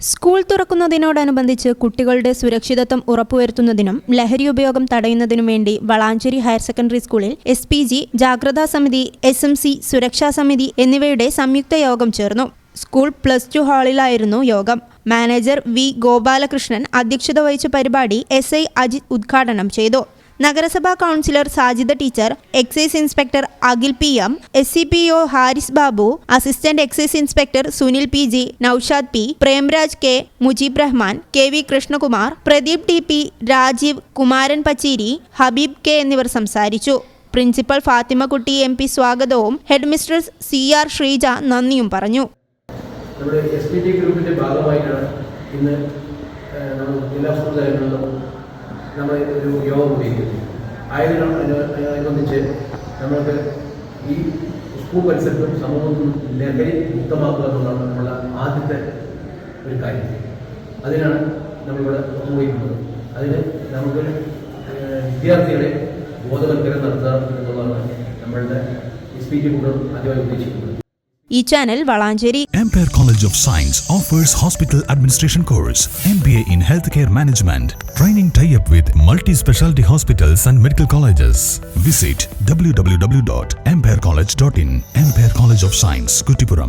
School തുറക്കുന്നതിനോടനുബന്ധിച്ച് കുട്ടികളുടെ സുരക്ഷിതത്വം ഉറപ്പുവരുത്തുന്നതിനും ലഹരി ഉപയോഗം തടയുന്നതിനും വേണ്ടി വളാഞ്ചേരി ഹയർ സെക്കൻഡറി സ്കൂളിൽ എസ് പി ജി ജാഗ്രതാ സമിതി എസ് എം സി സുരക്ഷാ സമിതി എന്നിവയുടെ സംയുക്ത യോഗം ചേർന്നു. സ്കൂൾ പ്ലസ് ടു ഹാളിലായിരുന്നു യോഗം. മാനേജർ വി ഗോപാലകൃഷ്ണൻ അധ്യക്ഷത വഹിച്ച പരിപാടി എസ് ഐ അജിത് ഉദ്ഘാടനം ചെയ്തു. നഗരസഭാ councillor Sajida teacher excise inspector Akhil P M S C P O Haris Babu assistant excise inspector Sunil P G Noushad P Premraj K Mujeeb Rahman K V Krishnakumar Pradeep T P Rajeev Kumaran Pacheeri Habeeb K എന്നിവർ സംസാരിച്ചു. Principal Fathimakutty M P സ്വാഗതവും head mistress C R Sreeja നന്ദിയും പറഞ്ഞു. നമ്മുടെ S P T ഗ്രൂപ്പിന്റെ ഭാഗമായിട്ടാണ് ഇന്ന് ജില്ലാ സ്കൂൾ നമ്മൾ ഒരു യോഗം ഉപയോഗിക്കുന്നു ആയതിനാൽ അനുബന്ധിച്ച് നമ്മൾക്ക് ഈ സ്കൂൾ പരിസരത്തും സമൂഹത്തും ലഹരി മുക്തമാക്കുക എന്നുള്ളതാണ് നമ്മളുടെ ആദ്യത്തെ ഒരു കാര്യം. അതിനാണ് നമ്മളിവിടെ ഒത്തുപോയിരിക്കുന്നത് അതിന് നമുക്ക് വിദ്യാർത്ഥികളെ ബോധവൽക്കരണം നടത്തുക എന്നുള്ളതാണ് നമ്മളുടെ എസ് പി ടി കൂടെ ആദ്യമായി ഉദ്ദേശിക്കുന്നത്. ഈ channel Valanchery Ampere College of Science offers hospital administration course, MBA in healthcare management, training tie-up with multi-specialty hospitals and medical colleges. Visit www.amperecollege.in. Ampere College of Science, Kutipuram.